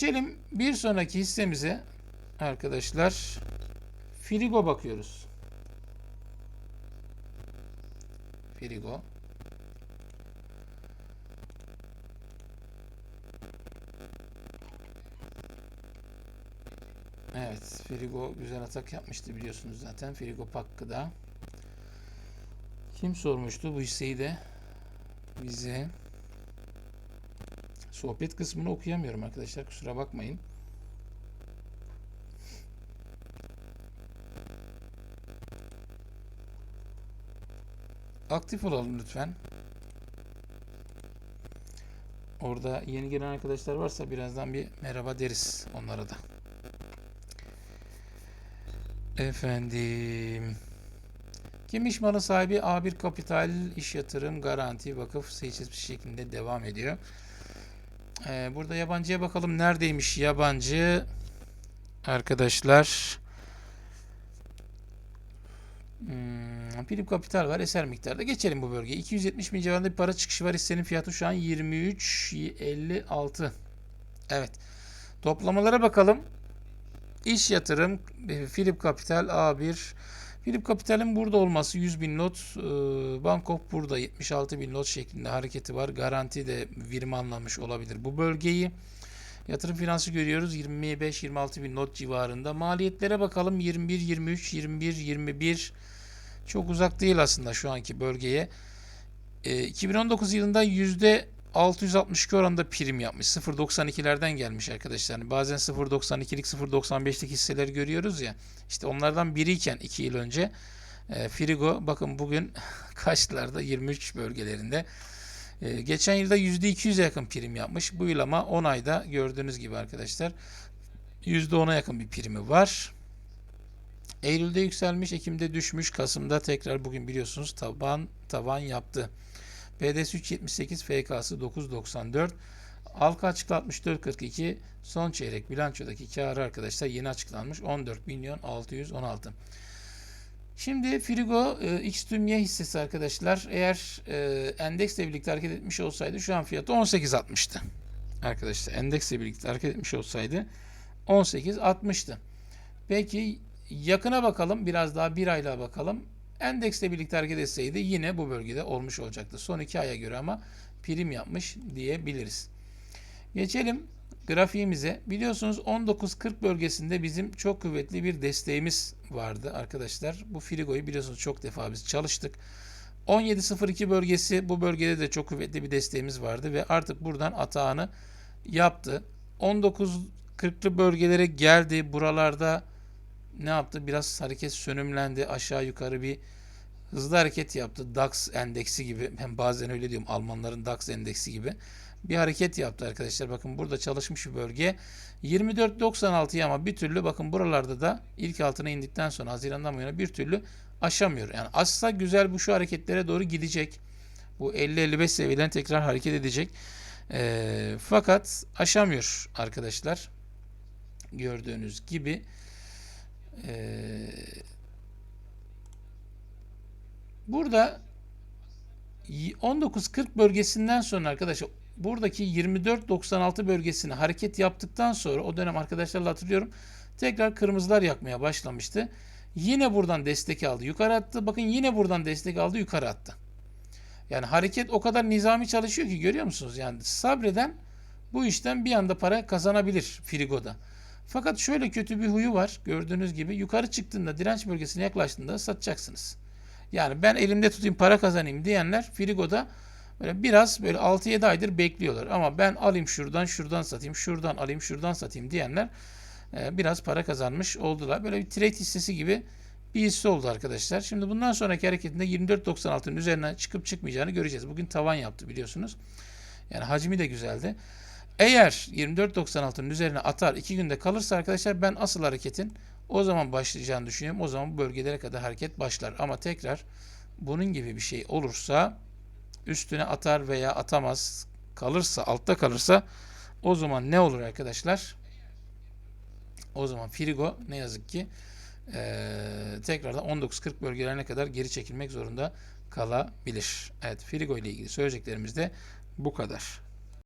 Geçelim bir sonraki hissemize arkadaşlar. Frigo bakıyoruz. Frigo. Evet, Frigo güzel atak yapmıştı biliyorsunuz zaten. Frigo Pakkı'da. Kim sormuştu bu hisseyi de? Bize. Sohbet kısmını okuyamıyorum arkadaşlar. Kusura bakmayın. Aktif olalım lütfen. Orada yeni gelen arkadaşlar varsa birazdan bir merhaba deriz onlara da. Efendim. Kim iş malı sahibi A1 Kapital İş Yatırım Garanti Vakıf seçilmiş şeklinde devam ediyor. Ee, burada yabancıya bakalım. Neredeymiş yabancı? Arkadaşlar. Hmm, Philip Kapital var. Eser miktarda. Geçelim bu bölgeye. 270 bin civarında bir para çıkışı var. Hissenin fiyatı şu an 23.56. Evet. Toplamalara bakalım. İş yatırım e, Philip Kapital A1 Philip Capital'in burada olması 100 bin lot. E, Bangkok burada 76 bin lot şeklinde hareketi var. Garanti de verim anlamış olabilir bu bölgeyi. Yatırım finansı görüyoruz 25-26 bin lot civarında. Maliyetlere bakalım 21, 23, 21, 21. Çok uzak değil aslında şu anki bölgeye. E, 2019 yılında yüzde 662 oranında prim yapmış. 0.92'lerden gelmiş arkadaşlar. Yani bazen 0.92'lik 0.95'lik hisseler görüyoruz ya. İşte onlardan biriyken 2 yıl önce e, Frigo bakın bugün kaçlarda 23 bölgelerinde. E, geçen yılda %200'e yakın prim yapmış. Bu yıl ama 10 ayda gördüğünüz gibi arkadaşlar %10'a yakın bir primi var. Eylül'de yükselmiş, Ekim'de düşmüş, Kasım'da tekrar bugün biliyorsunuz taban tavan yaptı. BDS 378 FK'sı 9.94. Alka açıklı 64.42. Son çeyrek bilançodaki karı arkadaşlar yeni açıklanmış 14 milyon 616. Şimdi Frigo e, X Tümye hissesi arkadaşlar eğer e, endeksle birlikte hareket etmiş olsaydı şu an fiyatı 18.60'tı. Arkadaşlar endeksle birlikte hareket etmiş olsaydı 18.60'tı. Peki yakına bakalım biraz daha bir aylığa bakalım. Endeksle birlikte hareket etseydi yine bu bölgede olmuş olacaktı. Son iki aya göre ama prim yapmış diyebiliriz. Geçelim grafiğimize. Biliyorsunuz 19.40 bölgesinde bizim çok kuvvetli bir desteğimiz vardı arkadaşlar. Bu Frigo'yu biliyorsunuz çok defa biz çalıştık. 17.02 bölgesi bu bölgede de çok kuvvetli bir desteğimiz vardı ve artık buradan atağını yaptı. 19.40'lı bölgelere geldi. Buralarda ne yaptı? Biraz hareket sönümlendi. Aşağı yukarı bir hızlı hareket yaptı. DAX endeksi gibi. Ben bazen öyle diyorum. Almanların DAX endeksi gibi. Bir hareket yaptı arkadaşlar. Bakın burada çalışmış bir bölge. 24.96'ya ama bir türlü bakın buralarda da ilk altına indikten sonra Haziran'dan bu yana bir türlü aşamıyor. Yani asla güzel bu şu hareketlere doğru gidecek. Bu 50-55 seviyeden tekrar hareket edecek. E, fakat aşamıyor arkadaşlar. Gördüğünüz gibi. Ee, burada 19.40 bölgesinden sonra arkadaşlar buradaki 24.96 bölgesine hareket yaptıktan sonra o dönem arkadaşlarla hatırlıyorum tekrar kırmızılar yakmaya başlamıştı. Yine buradan destek aldı yukarı attı. Bakın yine buradan destek aldı yukarı attı. Yani hareket o kadar nizami çalışıyor ki görüyor musunuz? Yani sabreden bu işten bir anda para kazanabilir Frigo'da. Fakat şöyle kötü bir huyu var. Gördüğünüz gibi yukarı çıktığında direnç bölgesine yaklaştığında satacaksınız. Yani ben elimde tutayım para kazanayım diyenler Frigo'da böyle biraz böyle 6-7 aydır bekliyorlar. Ama ben alayım şuradan şuradan satayım şuradan alayım şuradan satayım diyenler e, biraz para kazanmış oldular. Böyle bir trade hissesi gibi bir hisse oldu arkadaşlar. Şimdi bundan sonraki hareketinde 24.96'ın üzerinden çıkıp çıkmayacağını göreceğiz. Bugün tavan yaptı biliyorsunuz. Yani hacmi de güzeldi. Eğer 24.96'nın üzerine atar 2 günde kalırsa arkadaşlar ben asıl hareketin o zaman başlayacağını düşünüyorum. O zaman bu bölgelere kadar hareket başlar. Ama tekrar bunun gibi bir şey olursa üstüne atar veya atamaz kalırsa altta kalırsa o zaman ne olur arkadaşlar? O zaman Frigo ne yazık ki ee, tekrardan 19.40 bölgelerine kadar geri çekilmek zorunda kalabilir. Evet Frigo ile ilgili söyleyeceklerimiz de bu kadar.